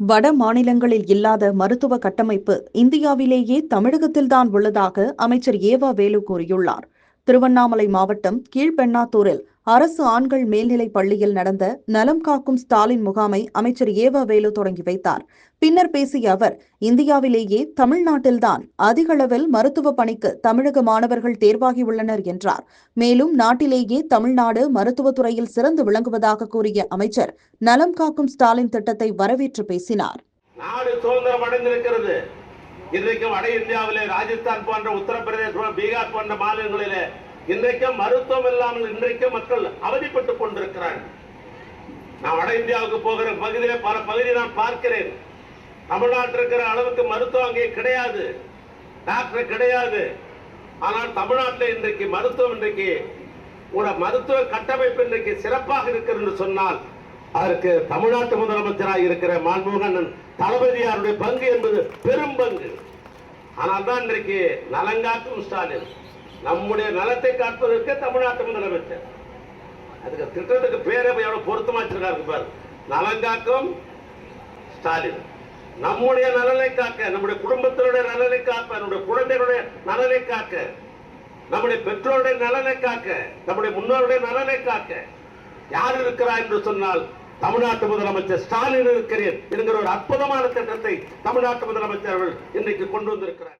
வட மாநிலங்களில் இல்லாத மருத்துவ கட்டமைப்பு இந்தியாவிலேயே தமிழகத்தில்தான் உள்ளதாக அமைச்சர் ஏவா வேலு கூறியுள்ளார். திருவண்ணாமலை மாவட்டம் கீழ்பெண்ணாத்தூரில் அரசு ஆண்கள் மேல்நிலைப் பள்ளியில் நடந்த நலம் காக்கும் ஸ்டாலின் முகாமை அமைச்சர் ஏவா வேலு தொடங்கி வைத்தார். பின்னர் பேசிய அவர் இந்தியாவிலேயே தமிழ்நாட்டில்தான் அதிகளவில் மருத்துவ பணிக்கு தமிழக மாணவர்கள் தேர்வாகியுள்ளனர் என்றார். மேலும் நாட்டிலேயே தமிழ்நாடு மருத்துவத்துறையில் சிறந்து விளங்குவதாக கூறிய அமைச்சர் நலம் காக்கும் ஸ்டாலின் திட்டத்தை வரவேற்று பேசினார். நாடு சுதந்திரம் அடைந்திருக்கிறது. வட இந்தியாவிலே ராஜஸ்தான் போன்ற உத்தரப்பிரதேசம் பீகார் போன்ற மாநிலங்களிலே இன்றைக்கும் மருத்துவம் இல்லாமல் இன்றைக்கும் மக்கள் அவதிப்பட்டுக் கொண்டிருக்கிறார்கள். நான் வட இந்தியாவுக்கு போகிற பகுதியில பல பகுதி நான் பார்க்கிறேன். தமிழ்நாட்டில் இருக்கிற அளவுக்கு மருத்துவம் அங்கே கிடையாது. டாக்டர் கிடையாது. ஆனால் தமிழ்நாட்டில் இன்றைக்கு மருத்துவம் இன்றைக்கு ஒரு மருத்துவ கட்டமைப்பு இன்றைக்கு சிறப்பாக இருக்கிறது சொன்னால் அதற்கு தமிழ்நாட்டு முதலமைச்சராக இருக்கிற மாண்புகண்ணன் தளபதியாருடைய பங்கு என்பது பெரும் பங்கு. ஆனால் தான் இன்றைக்கு நலங்காக்கும் ஸ்டாலின். நம்முடைய நலத்தை காப்பதற்கு தமிழ்நாட்டு முதலமைச்சர். அதுக்கு திட்டத்துக்கு பேரே எவ்வளவு பொருத்தமா வச்சிருக்காரு பாரு. நலங்காக்கும் ஸ்டாலின். நம்முடைய நலனை காக்க நம்முடைய குடும்பத்தினுடைய நலனை காக்க நம்முடைய குழந்தைகளுடைய நலனை காக்க நம்முடைய பெற்றோருடைய நலனை காக்க நம்முடைய முன்னோருடைய நலனை காக்க. யார் இருக்கிறார் என்று சொன்னால் தமிழ்நாட்டு முதலமைச்சர் ஸ்டாலின் இருக்கிறேன் என்கிற ஒரு அற்புதமான திட்டத்தை தமிழ்நாட்டு முதலமைச்சர் அவர்கள் இன்றைக்கு கொண்டு வந்திருக்கிறார்.